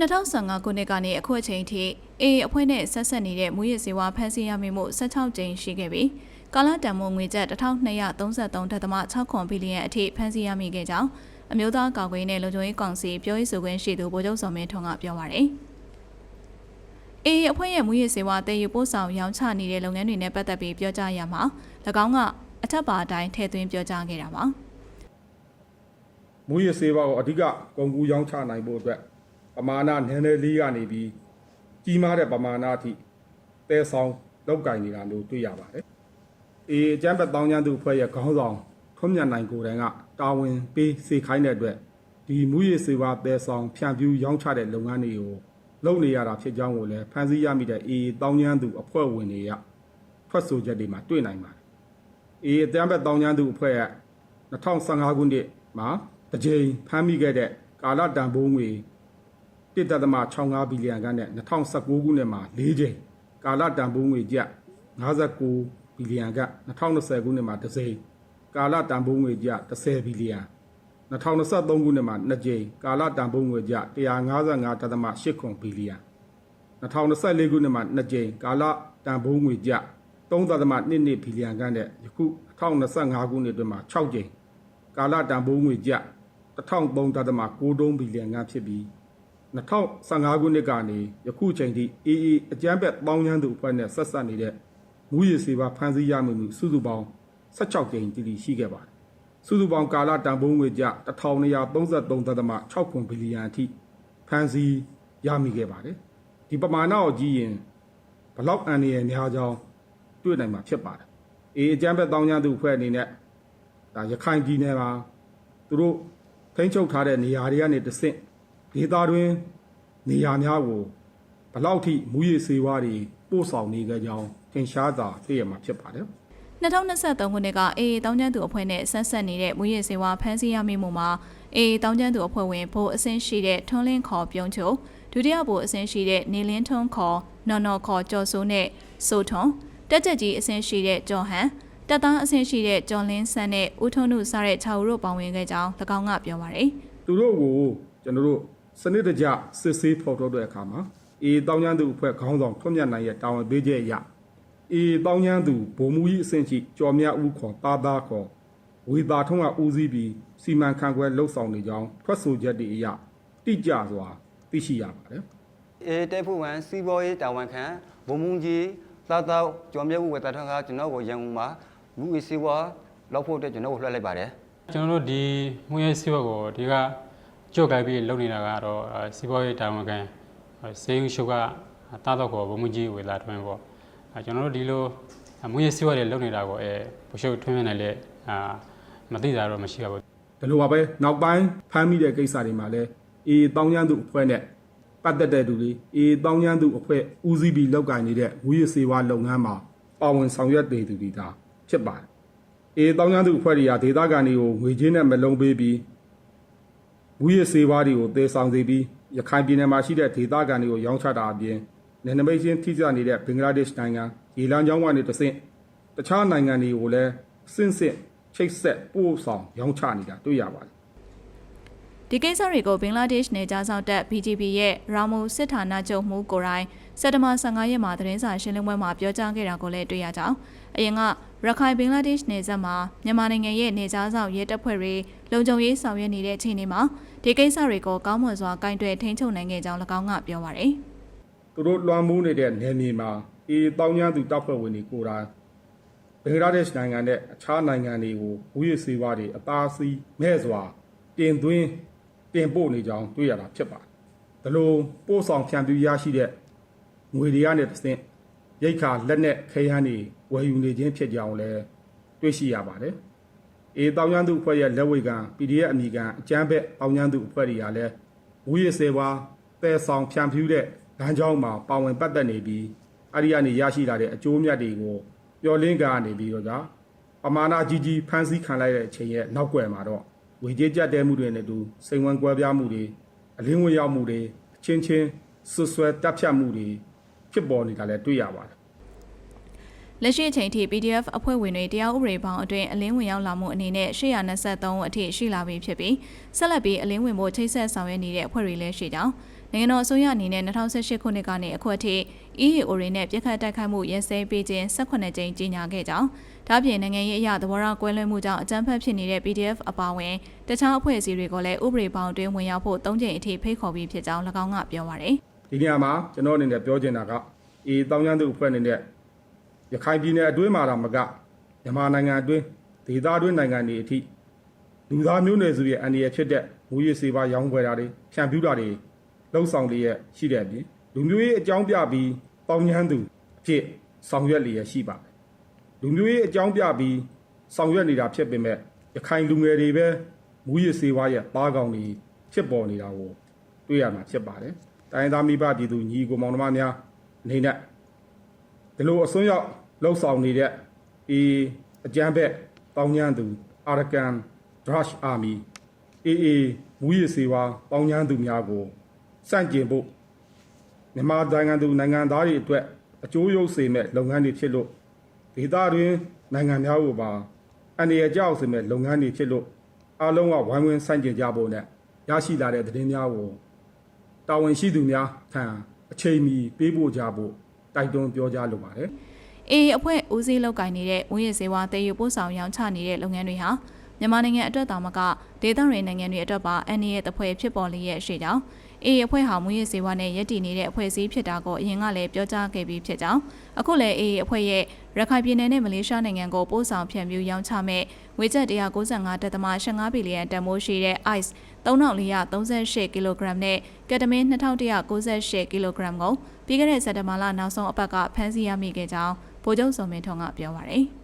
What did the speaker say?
2015ခုနှစ်ကနေအခုအချိန်ထိအေးအဖွဲ့နဲ့ဆက်ဆက်နေတဲ့မူရစ်စေဝါဖမ်းဆီးရမိမှု16ကြိမ်ရှိခဲ့ပြီးကာလတန်မိုးငွေကျပ်1233.6ဘီလီယံအထိဖမ်းဆီးရမိခဲ့ကြောင်းအမျိုးသားကာကွယ်ရေးနဲ့လုံခြုံရေးကောင်စီပြောရေးဆိုခွင့်ရှိသူဗိုလ်ချုပ်စောမင်းထွန်းကပြောပါရယ်။အေးအဖွဲ့ရဲ့မူရစ်စေဝါတည်ယူပို့ဆောင်ရောင်းချနေတဲ့လုပ်ငန်းတွေနဲ့ပတ်သက်ပြီးပြောကြားရမှာ၎င်းကအထက်ပါအတိုင်းထည့်သွင်းပြောကြားခဲ့တာပါ။မူရစ်ဆေးပါးကိုအဓိကကုန်ကူရောင်းချနိုင်ဖို့အတွက် ပမာဏနည်းနည်းလေးကနေပြီးကြီးမားတဲ့ပမာဏအထိတဲဆောင်လောက်ကင်နေတာမျိုးတွေ့ရပါတယ်။အေအကျန်းဖက်တောင်းကျမ်းသူအဖွဲ့ရဲ့ခေါင်းဆောင်ထွန်းမြတ်နိုင်ကိုယ်တိုင်ကတာဝန်ပေးစေခိုင်းတဲ့အတွက်ဒီမူရစ်ဆေးပါးတဲဆောင်ဖြန့်ဖြူးရောင်းချတဲ့လုပ်ငန်းတွေကိုလုပ်နေရတာဖြစ်ကြောင်းကိုလည်းဖန်ဆီးရမိတဲ့အေတောင်းကျမ်းသူအဖွဲ့ဝင်တွေကထွက်ဆိုချက်တွေမှာတွေ့နိုင်ပါတယ်။အေးအတန်းဘက်တောင်းကျမ်းသူအဖွဲ့က2015ခုနှစ်မှာတစ်ကြိမ်ဖမ်းမိခဲ့တဲ့ကာလတန်ဖိုးငွေ 1.65ဘီလီယံကနဲ့2019ခုနှစ်မှာ၄ကြိမ်ကာလတန်ဖိုးငွေကျပ်59ဘီလီယံက2020ခုနှစ်မှာတစ်ကြိမ်ကာလတန်ဖိုးငွေကျပ်10ဘီလီယံ2023ခုနှစ်မှာ2ကြိမ်ကာလတန်ဖိုးငွေကျပ်155.8ခွန်ဘီလီယံ2024ခုနှစ်မှာ2ကြိမ်ကာလတန်ဖိုးငွေကျ3.22ဘီလီယံခန့်နဲ့ယခု2025ခုနှစ်အတွင်းမှာ6ကြိမ်ကာလတန်ဖိုးငွေကျ1003.93ဘီလီယံခန့်ဖြစ်ပြီး 2015ခုနှစ်ကနေယခုချိန်ထိအေးအေးအကြမ်းဖက်ပေါင်းချမ်းသူအဖွဲ့နဲ့ဆက်ဆက်နေတဲ့မူရည်စေပါဖမ်းဆီးရမှုမှုစုစုပေါင်း16ကြိမ်တည်တည်ရှိခဲ့ပါတယ်စုစုပေါင်းကာလတန်ဖိုးငွေကျ1233.6ခွန်ဘီလီယံအထိဖမ်းဆီးရမိခဲ့ပါတယ်ဒီပမာဏကိုကြည့်ရင်ဘလောက်အန်ရည်များကြောင်းတွေ့နိုင်မှာဖြစ်ပါတယ်အေးအကြမ်းဖက်တောင်းကျမ်းသူအဖွဲ့အနေနဲ့ဒါရခိုင်ပြည်နယ်မှာသူတို့ထိန်းချုပ်ထားတဲ့နေရာတွေကနေတဆင့် ဒေသတွင်းနေရာများကိုဘလောက်ထိမူရည်စေဝါတွေပို့ဆောင်နေကြကြောင်းသင်ရှားစွာသိရမှာဖြစ်ပါတယ်2023ခုနှစ်ကအေးတောင်းကျန်းသူအဖွဲ့နဲ့ဆက်ဆက်နေတဲ့မူရစ်စေဝါဖမ်းဆီးရမိမှုမှာအေးတောင်းကျန်းသူအဖွဲ့ဝင်ဘိုးအဆင့်ရှိတဲ့ထွန်းလင်းခေါ်ပြုံးချိုဒုတိယဘိုးအဆင့်ရှိတဲ့နေလင်းထွန်းခေါ်နော်နော်ခေါ်ကျော်စိုးနဲ့စိုးထွန်းတက်ချက်ကြီးအဆင့်ရှိတဲ့ကျော်ဟန်တက်သားအဆင့်ရှိတဲ့ကျော်လင်းဆန်းနဲ့ဦးထွန်းနုစားတဲ့6ဦးတို့ပါဝင်ခဲ့ကြောင်း၎င်းကပြောပါရယ်သူတို့ကိုကျွန်တော်တို့ စနစ်တကျစစ်ဆေးဖော်ထုတ်တဲ့အခါမှာအေးတောင်းကျမ်းသူအဖွဲ့ခေါင်းဆောင်ထွန်းမြတ်နိုင်ရဲ့တာဝန်ပေးချက်အရအေးတောင်းကျမ်းသူဗိုလ်မှူးကြီးအဆင့်ရှိကျော်မြတ်ဦးခေါ်တာသားခေါ်ဝေတာထုံးကဦးစီးပြီးစီမံခန့်ခွဲလှုပ်ဆောင်နေကြောင်းထွက်ဆိုချက်တွေအရတိကျစွာသိရှိရပါတယ်အေးတက်ဖို့ဝန်စီဘောရေးတာဝန်ခံဘုံမုံကြီးသာသာကျော်မြတ်ဦးဝေတာထကကျွန်တော်ကိုရန်ကုန်မှာလူဝေစီဝါလောက်ဖို့အတွက်ကျွန်တော်ကိုလွှတ်လိုက်ပါတယ်ကျွန်တော်တို့ဒီငွေရေးစီးပွားကိုဒီက ကြော့ကြိုက်ပြီးလုပ်နေတာကတော့အဲစီးပွားရေးတာဝန်ခံစေယုံရှုကတာတော့ကိုဘုံမကြီးဝေလာထွန်းပေါ့အဲကျွန်တော်တို့ဒီလိုငွေရေးစီးပွားတွေလုပ်နေတာကိုအဲဘုရှုပ်ထွန်းနေတယ်အာမသိတာတော့မရှိပါဘူးဒီလိုပါပဲနောက်ပိုင်းဖမ်းမိတဲ့ကိစ္စတွေမှာလည်းအေးတောင်းကျမ်းသူအဖွဲ့နဲ့ပတ်သက်တဲ့သူတွေအေးတောင်းကျမ်းသူအဖွဲ့ဦးစီးပြီးလောက်ကင်နေတဲ့ဝီရစေဝါလုပ်ငန်းမှာပါဝင်ဆောင်ရွက်နေသူတွေဒါဖြစ်ပါတယ်အေးတောင်းကျမ်းသူအဖွဲ့တွေကဒေသခံတွေကိုငွေချင်းနဲ့မလုံးပေးပြီး ဝီရစေဝါတွေကိုသေဆောင်စေပြီးရခိုင်ပြည်နယ်မှာရှိတဲ့ဒေသခံတွေကိုရောင်းချတာအပြင်နယ်နိမိတ်ချင်းထိစပ်နေတဲ့ဘင်္ဂလားဒေ့ရှ်နိုင်ငံရေလမ်းကြောင်းကနေတဆင့်တခြားနိုင်ငံတွေကိုလည်းစင့်စစ်ချိတ်ဆက်ပို့ဆောင်ရောင်းချနေတာတွေ့ရပါတယ် ဒီကိစ္စတွေကိုဘင်္ဂလားဒေ့ရှ်နယ်ကြားဆောင်တပ် BGP ရဲ့ရာမူစစ်ဌာနချုပ်မှူးကိုရိုင်းစက်တဘာ15ရက်မှာသတင်းစာရှင်းလင်းပွဲမှာပြောကြားခဲ့တာကိုလည်းတွေ့ရကြောင်းအရင်ကရခိုင်ဘင်္ဂလားဒေ့ရှ်နယ်စပ်မှာမြန်မာနိုင်ငံရဲ့နယ်ကြားဆောင်ရဲတပ်ဖွဲ့တွေလုံခြုံရေးဆောင်ရွက်နေတဲ့ချိန်တွေမှာဒီကိစ္စတွေကိုကောင်းမွန်စွာကင်တွယ်ထိန်းချုပ်နိုင်ခဲ့ကြောင်း၎င်းကပြောပါရယ်သူတို့လွှမ်းမိုးနေတဲ့နယ်မြေမှာအေးတောင်းကျမ်းသူတပ်ဖွဲ့ဝင်တွေကိုယ်တိုင်ဘင်္ဂလားဒေ့ရှ်နိုင်ငံနဲ့အခြားနိုင်ငံတွေကိုဝိရစေဝါတွေအသားစီးမဲ့စွာတင်သွင်း တင်ပို့နေကြောင်းတွေ့ရတာဖြစ်ပါတယ်။ဒါလိုပို့ဆောင်ဖြန့်ဖြူးရရှိတဲ့ငွေတွေကနေတစ်ဆင့်ရိတ်ခါလက်နဲ့ခဲယမ်းတွေဝယ်ယူနေခြင်းဖြစ်ကြောင်းလည်းတွေ့ရှိရပါတယ်။အေးတောင်းကျမ်းသူအဖွဲ့ရဲ့လက်ဝေကံ PDF အမိကံအကျန်းဘက်တောင်းကျမ်းသူအဖွဲ့တွေကလည်းဝိရစေဝါတဲဆောင်ဖြန့်ဖြူးတဲ့လမ်းကြောင်းမှာပါဝင်ပတ်သက်နေပြီးအဲ့ဒီကနေရရှိလာတဲ့အကျိုးမြတ်တွေကိုပျော်လင့်ကနေပြီးတော့ကြာပမာဏကြီးကြီးဖန်ဆီးခံလိုက်တဲ့အချိန်ရဲ့နောက်ွယ်မှာတော့ ဝေကြေးကြက်တဲမှုတွေနဲ့အတူစိန်ဝင်ကွဲပြားမှုတွေအလင်းဝင်ရောက်မှုတွေအချင်းချင်းဆွဆွဲတက်ဖြတ်မှုတွေဖြစ်ပေါ်နေတာလည်းတွေ့ရပါတယ်လက်ရှိအချိန်ထိ PDF အဖွဲ့ဝင်တွေတရားဥပဒေပေါင်းအတွင်းအလင်းဝင်ရောက်လာမှုအနေနဲ့823ဦးအထိရှိလာပြီဖြစ်ပြီးဆက်လက်ပြီးအလင်းဝင်ဖို့ချိတ်ဆက်ဆောင်ရွက်နေတဲ့အဖွဲ့တွေလည်းရှိကြောင်းနိုင်ငံတော်အစိုးရအနေနဲ့2018ခုနှစ်ကနေအခုအထိ EAO တွေနဲ့ပြစ်ခတ်တိုက်ခိုက်မှုရစဲပေးခြင်း18ကြိမ်ကြီးညာခဲ့ကြောင်း ဒါ့အပြင်နိုင်ငံရေးအရာသဘောထားကွဲလွဲမှုကြောင့်အကြမ်းဖက်ဖြစ်နေတဲ့ PDF အပါအဝင်တခြားအဖွဲ့အစည်းတွေကိုလည်းဥပဒေပေါင်းအတွင်းဝင်ရောက်ဖို့၃ကြိမ်အထိဖိတ်ခေါ်ပြီးဖြစ်ကြောင်း၎င်းကပြောပါရယ်ဒီနေရာမှာကျွန်တော်အနေနဲ့ပြောချင်တာကအေးတောင်းကျမ်းသူအဖွဲ့အနေနဲ့ရခိုင်ပြည်နယ်အတွင်းမှာတော့မကမြန်မာနိုင်ငံအတွင်းဒေသအတွင်းနိုင်ငံတွေအထိလူသားမျိုးနွယ်စုရဲ့အန္တရာယ်ဖြစ်တဲ့မူရည်စေပါရောင်းခွဲတာတွေဖြန့်ဖြူးတာတွေလှုပ်ဆောင်လျက်ရှိတဲ့အပြင်လူမျိုးရေးအကြောင်းပြပြီးတောင်းကျမ်းသူအဖြစ်ဆောင်ရွက်လျက်ရှိပါတယ် လူမျိုးရေးအကြောင်းပြပြီးဆောင်ရွက်နေတာဖြစ်ပေမဲ့ရခိုင်လူငယ်တွေပဲမူရည်စေပါရဲ့ပါးကောင်တွေဖြစ်ပေါ်နေတာကိုတွေ့ရမှာဖြစ်ပါတယ်။တိုင်းရင်းသားမိဘပြည်သူညီကိုမောင်နှမများအနေနဲ့ဒီလိုအစွန်းရောက်လှုပ်ဆောင်နေတဲ့ဒီအကြမ်းဖက်တောင်းကျမ်းသူအာရကန် Rush Army AA မူရစေဝါတောင်းကျမ်းသူများကိုစန့်ကျင်ဖို့မြန်မာနိုင်ငံသူနိုင်ငံသားတွေအတွက်အကျိုးရုပ်စေမဲ့လုပ်ငန်းတွေဖြစ်လို့ ဒေသတွင်းနိုင်ငံများကိုပါအနေရကြောက်စေမဲ့လုပ်ငန်းတွေဖြစ်လို့အားလုံးကဝိုင်းဝန်းစန့်ကျင်ကြဖို့နဲ့ရရှိလာတဲ့သတင်းများကိုတာဝန်ရှိသူများထံအချိန်မီပေးပို့ကြဖို့တိုက်တွန်းပြောကြားလိုပါတယ်အေးအဖွဲ့ဦးစီးလောက်ကင်နေတဲ့ဝင်းရစေဝါတည်ယူပို့ဆောင်ရောင်းချနေတဲ့လုပ်ငန်းတွေဟာမြန်မာနိုင်ငံအတွက်တောင်မကဒေသတွေနိုင်ငံတွေအတွက်ပါအန်ရဲ့တပွဲဖြစ်ပေါ်လျက်ရှိကြောင်း အေးအဖွဲ့ဟာမူရစေဝါနဲ့ရည်တည်နေတဲ့အဖွဲ့အစည်းဖြစ်တာကိုအရင်ကလည်းပြောကြားခဲ့ပြီးဖြစ်ကြောင်းအခုလည်းအေးအဖွဲ့ရဲ့ရခိုင်ပြည်နယ်နဲ့မလေးရှားနိုင်ငံကိုပို့ဆောင်ဖြန့်ဖြူးရောင်းချမဲ့ငွေကျပ်195.15ဘီလီယံတန်ဖိုးရှိတဲ့ ICE 3438ကီလိုဂရမ်နဲ့ကက်တမင်း2198ကီလိုဂရမ်ကိုပြီးခဲ့တဲ့စက်တဘာလနောက်ဆုံးအပတ်ကဖမ်းဆီးရမိခဲ့ကြောင်းဗိုလ်ချုပ်စုံမင်းထွန်းကပြောပါရယ်